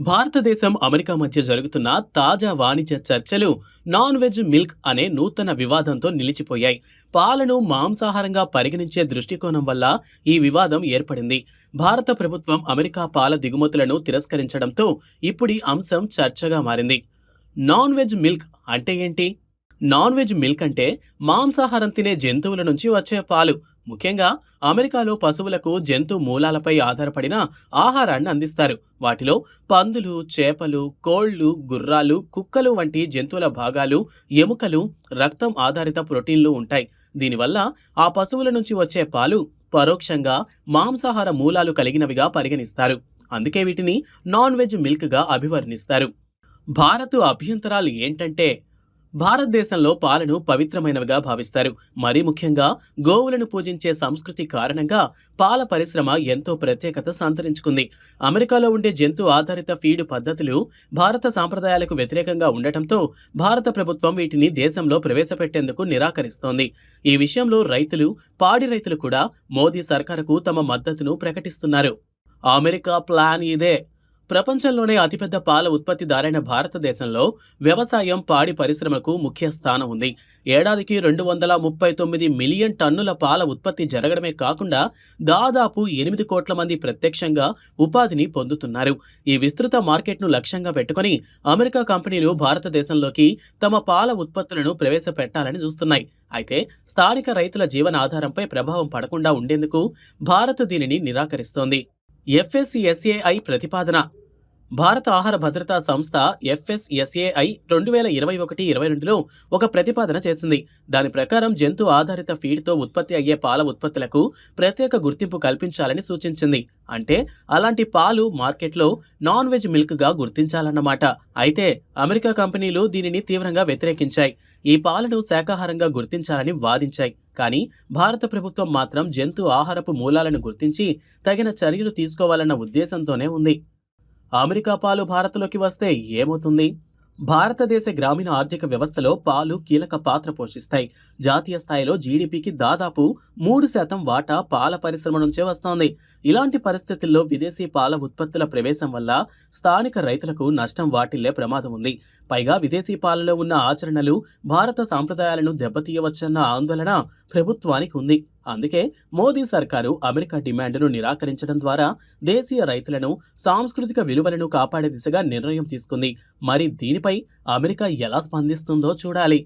భారతదేశం అమెరికా మధ్య జరుగుతున్న తాజా వాణిజ్య చర్చలు నాన్ వెజ్ మిల్క్ అనే నూతన వివాదంతో నిలిచిపోయాయి. పాలను మాంసాహారంగా పరిగణించే దృష్టికోణం వల్ల ఈ వివాదం ఏర్పడింది. భారత ప్రభుత్వం అమెరికా పాల దిగుమతులను తిరస్కరించడంతో ఇప్పుడు ఈ అంశం చర్చగా మారింది. నాన్ వెజ్ మిల్క్ అంటే ఏంటి? నాన్ వెజ్ మిల్క్ అంటే మాంసాహారం తినే జంతువుల నుంచి వచ్చే పాలు. ముఖ్యంగా అమెరికాలో పశువులకు జంతు మూలాలపై ఆధారపడిన ఆహారాన్ని అందిస్తారు. వాటిలో పందులు చేపలు కోళ్ళు గుర్రాలు కుక్కలు వంటి జంతువుల భాగాలు ఎముకలు రక్తం ఆధారిత ప్రోటీన్లు ఉంటాయి. దీనివల్ల ఆ పశువుల నుంచి వచ్చే పాలు పరోక్షంగా మాంసాహార మూలాలు కలిగినవిగా పరిగణిస్తారు. అందుకే వీటిని నాన్ వెజ్ మిల్క్గా అభివర్ణిస్తారు. భారత్ అభ్యంతరాలు ఏంటంటే భారతదేశంలో పాలను పవిత్రమైనవిగా భావిస్తారు. మరీ ముఖ్యంగా గోవులను పూజించే సంస్కృతి కారణంగా పాల పరిశ్రమ ఎంతో ప్రత్యేకత సంతరించుకుంది. అమెరికాలో ఉండే జంతు ఆధారిత ఫీడ్ పద్ధతులు భారత సాంప్రదాయాలకు వ్యతిరేకంగా ఉండటంతో భారత ప్రభుత్వం వీటిని దేశంలో ప్రవేశపెట్టేందుకు నిరాకరిస్తోంది. ఈ విషయంలో రైతులు పాడి రైతులు కూడా మోదీ సర్కారుకు తమ మద్దతును ప్రకటిస్తున్నారు. అమెరికా ప్లాన్ ఇదే. ప్రపంచంలోనే అతిపెద్ద పాల ఉత్పత్తిదారైన భారతదేశంలో వ్యవసాయం పాడి పరిశ్రమకు ముఖ్య స్థానం ఉంది. ఏడాదికి రెండు వందల ముప్పై తొమ్మిది మిలియన్ టన్నుల పాల ఉత్పత్తి జరగడమే కాకుండా దాదాపు ఎనిమిది కోట్ల మంది ప్రత్యక్షంగా ఉపాధిని పొందుతున్నారు. ఈ విస్తృత మార్కెట్ను లక్ష్యంగా పెట్టుకొని అమెరికా కంపెనీలు భారతదేశంలోకి తమ పాల ఉత్పత్తులను ప్రవేశపెట్టాలని చూస్తున్నాయి. అయితే స్థానిక రైతుల జీవనాధారంపై ప్రభావం పడకుండా ఉండేందుకు భారత్ దీనిని నిరాకరిస్తోంది. ఎఫ్ఎస్ఎస్ఏఐ ప్రతిపాదన. భారత ఆహార భద్రతా సంస్థ ఎఫ్ఎస్ఎస్ఏఐ రెండు వేల ఇరవై ఒకటి ఇరవై రెండులో ఒక ప్రతిపాదన చేసింది. దాని ప్రకారం జంతు ఆధారిత ఫీడ్తో ఉత్పత్తి అయ్యే పాల ఉత్పత్తులకు ప్రత్యేక గుర్తింపు కల్పించాలని సూచించింది. అంటే అలాంటి పాలు మార్కెట్లో నాన్ వెజ్ మిల్క్గా గుర్తించాలన్నమాట. అయితే అమెరికా కంపెనీలు దీనిని తీవ్రంగా వ్యతిరేకించాయి. ఈ పాలను శాకాహారంగా గుర్తించాలని వాదించాయి. కానీ భారత ప్రభుత్వం మాత్రం జంతు ఆహారపు మూలాలను గుర్తించి తగిన చర్యలు తీసుకోవాలన్న ఉద్దేశంతోనే ఉంది. అమెరికా పాలు భారత్లోకి వస్తే ఏమవుతుంది? భారతదేశ గ్రామీణ ఆర్థిక వ్యవస్థలో పాలు కీలక పాత్ర పోషిస్తాయి. జాతీయ స్థాయిలో జీడిపికి దాదాపు మూడు శాతం వాటా పాల పరిశ్రమ నుంచే వస్తోంది. ఇలాంటి పరిస్థితుల్లో విదేశీ పాల ఉత్పత్తుల ప్రవేశం వల్ల స్థానిక రైతులకు నష్టం వాటిల్లే ప్రమాదం ఉంది. పైగా విదేశీ పాలలో ఉన్న ఆచరణలు భారత సాంప్రదాయాలను దెబ్బతీయవచ్చన్న ఆందోళన ప్రభుత్వానికి ఉంది. అందుకే మోదీ సర్కారు అమెరికా డిమాండ్ను నిరాకరించడం ద్వారా దేశీయ రైతులను సాంస్కృతిక విలువలను కాపాడే దిశగా నిర్ణయం తీసుకుంది. మరి దీనిపై అమెరికా ఎలా స్పందిస్తుందో చూడాలి.